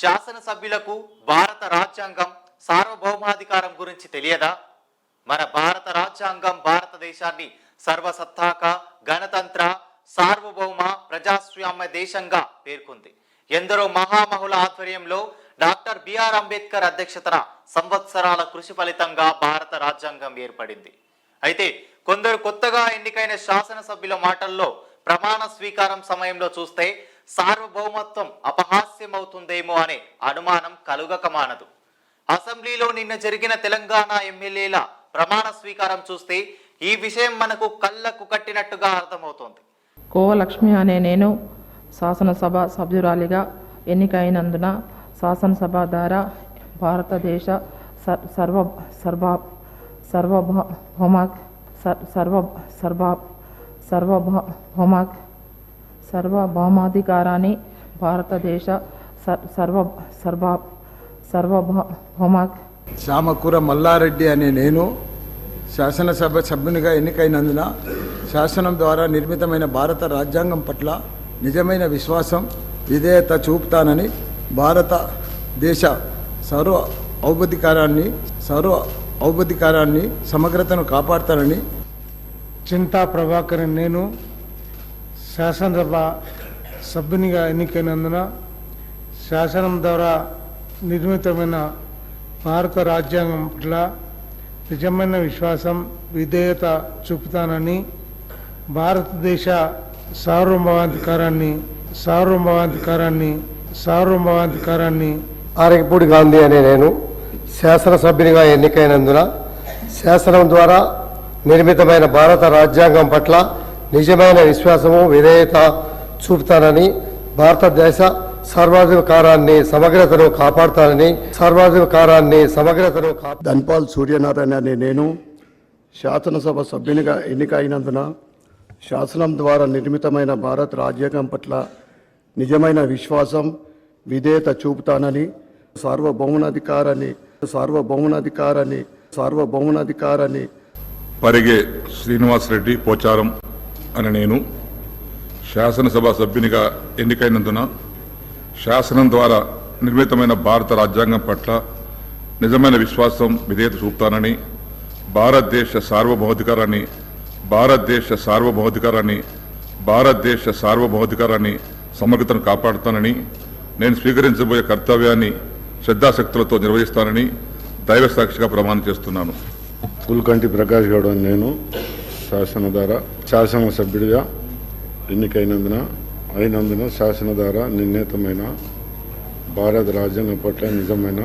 శాసనసభ్యులకు భారత రాజ్యాంగం సార్వభౌమాధికారం గురించి తెలియదా? మన భారత రాజ్యాంగం భారతదేశాన్ని సర్వసత్తాక గణతంత్ర సార్వభౌమ ప్రజాస్వామ్య దేశంగా పేర్కొంది. ఎందరో మహామహుల ఆధ్వర్యంలో డాక్టర్ బిఆర్ అంబేద్కర్ అధ్యక్షతన సంవత్సరాల కృషి ఫలితంగా భారత రాజ్యాంగం ఏర్పడింది. అయితే కొందరు కొత్తగా ఎన్నికైన శాసనసభ్యుల మాటల్లో ప్రమాణ స్వీకారం సమయంలో చూస్తే సార్వభౌమత్వం అపహాస్యమవుతుందేమో అనే అనుమానం కలుగక మానదు. అసెంబ్లీలో నిన్న జరిగిన తెలంగాణ ఎమ్మెల్యేల ప్రమాణ స్వీకారం చూస్తే ఈ విషయం మనకు కళ్ళకు కట్టినట్టుగా అర్థమవుతోంది. కోవలక్ష్మి అనే నేను శాసనసభ సభ్యురాలిగా ఎన్నికైనందున శాసనసభ ద్వారా భారతదేశ సర్- సర్వ సర్వ సర్వభౌమ సర్- సర్వ సర్వ సర్వభౌమ సర్వభౌమాధికారాన్ని భారతదేశ సర్- సర్వ సర్వ సర్వభౌమ చామకూర మల్లారెడ్డి అనే నేను శాసనసభ సభ్యునిగా ఎన్నికైనందున శాసనం ద్వారా నిర్మితమైన భారత రాజ్యాంగం పట్ల నిజమైన విశ్వాసం విధేయత చూపుతానని భారతదేశ సర్వ ఔపధికారాన్ని సర్వ ఔపధికారాన్ని సమగ్రతను కాపాడతానని చింతా ప్రభాకర్ నేను శాసనసభ సభ్యునిగా ఎన్నికైనందున శాసనం ద్వారా నిర్మితమైన భారత రాజ్యాంగం పట్ల నిజమైన విశ్వాసం విధేయత చూపుతానని భారతదేశ సార్వభౌమాధికారాన్ని సార్వభౌమాధికారాన్ని సార్వభౌమాధికారాన్ని ఆరకపూడి గాంధీ అనే నేను శాసనసభ్యునిగా ఎన్నికైనందున శాసనం ద్వారా నిర్మితమైన భారత రాజ్యాంగం పట్ల నిజమైన విశ్వాసము విధేయత చూపుతానని భారతదేశ సర్వాధికారాన్ని సమగ్రతను కాపాడుతానని సర్వాధికారాన్ని సమగ్రతను ధన్పాల్ సూర్యనారాయణ అనే నేను శాసనసభ సభ్యునిగా ఎన్నిక అయినందున శాసనం ద్వారా నిర్మితమైన భారత రాజ్యాంగం పట్ల నిజమైన విశ్వాసం విధేయత చూపుతానని సార్వభౌమాధికారాన్ని సార్వభౌమాధికారాన్ని సార్వభౌమాధికారాన్ని పరిగే శ్రీనివాసరెడ్డి పోచారం అని నేను శాసనసభ సభ్యునిగా ఎన్నికైనందున శాసనం ద్వారా నిర్మితమైన భారత రాజ్యాంగం పట్ల నిజమైన విశ్వాసం విధేయత చూపుతానని భారతదేశ సార్వభౌతికారాన్ని భారతదేశ సార్వభౌతికారాన్ని భారతదేశ సార్వభౌతికారాన్ని సమగ్రతను కాపాడుతానని నేను స్వీకరించబోయే కర్తవ్యాన్ని శ్రద్ధాశక్తులతో నిర్వహిస్తానని దైవ సాక్షిగా ప్రమాణం చేస్తున్నాను. పుల్కంటి ప్రకాష్ గౌడ్ నేను శాసన ద్వారా శాసన సభ్యుడిగా ఎన్నికైనందున అయినందున శాసన ద్వారా నిర్ణీతమైన భారత రాజ్యాంగం పట్ల నిజమైన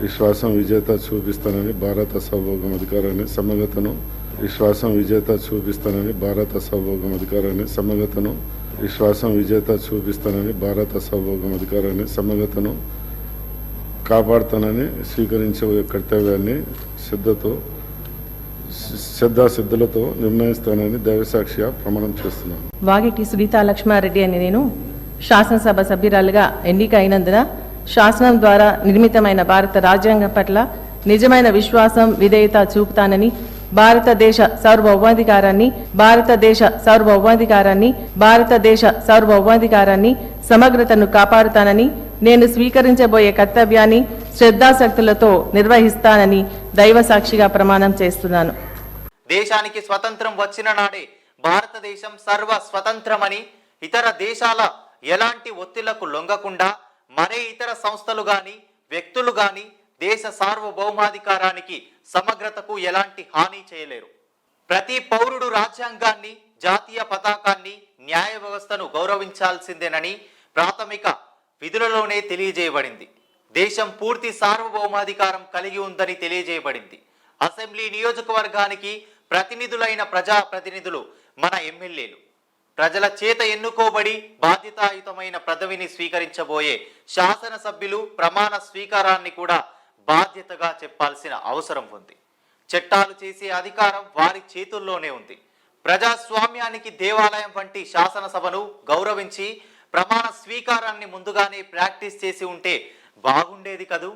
విశ్వాసం విజేత చూపిస్తానని భారత సౌభోగం అధికారాన్ని సమగ్రతను విశ్వాసం విజేత చూపిస్తానని భారత సౌభోగం అధికారాన్ని సమగ్రతను విశ్వాసం విజేత చూపిస్తానని భారత సౌభోగం అధికారాన్ని సమగ్రతను కాపాడుతానని స్వీకరించే కర్తవ్యాన్ని శ్రద్ధతో శ్రద్ధాసిద్ధులతో నిర్ణయిస్తానని దైవసాక్షిగా ప్రమాణం చేస్తున్నాను. వాగిటి సునీతా లక్ష్మారెడ్డి అని నేను శాసనసభ సభ్యురాలుగా ఎన్నిక అయినందున శాసనం ద్వారా నిర్మితమైన భారత రాజ్యాంగం పట్ల నిజమైన విశ్వాసం విధేయత చూపుతానని భారతదేశ సార్వభౌమాధికారాన్ని భారతదేశ సార్వభౌమాధికారాన్ని భారతదేశ సార్వభౌమాధికారాన్ని సమగ్రతను కాపాడుతానని నేను స్వీకరించబోయే కర్తవ్యాన్ని శ్రద్ధాశక్తులతో నిర్వహిస్తానని దైవ సాక్షిగా ప్రమాణం చేస్తున్నాను. దేశానికి స్వతంత్రం వచ్చిన నాడే భారతదేశం సర్వ స్వతంత్రమని ఇతర దేశాల ఎలాంటి ఒత్తిళ్ళకు లొంగకుండా మరే ఇతర సంస్థలు గాని వ్యక్తులు గాని దేశ సార్వభౌమాధికారానికి సమగ్రతకు ఎలాంటి హాని చేయలేరు. ప్రతి పౌరుడు రాజ్యాంగాన్ని జాతీయ పతాకాన్ని న్యాయ వ్యవస్థను గౌరవించాల్సిందేనని ప్రాథమిక విధులలోనే తెలియజేయబడింది. దేశం పూర్తి సార్వభౌమాధికారం కలిగి ఉందని తెలియజేయబడింది. అసెంబ్లీ నియోజకవర్గానికి ప్రతినిధులైన ప్రజా ప్రతినిధులు మన ఎమ్మెల్యేలు. ప్రజల చేత ఎన్నుకోబడి బాధ్యతాయుతమైన పదవిని స్వీకరించబోయే శాసనసభ్యులు ప్రమాణ స్వీకారాన్ని కూడా బాధ్యతగా చెప్పాల్సిన అవసరం ఉంది. చట్టాలు చేసే అధికారం వారి చేతుల్లోనే ఉంది. ప్రజాస్వామ్యానికి దేవాలయం వంటి శాసనసభను గౌరవించి ప్రమాణ స్వీకారాన్ని ముందుగానే ప్రాక్టీస్ చేసి ఉంటే బాగుండేది కదూ?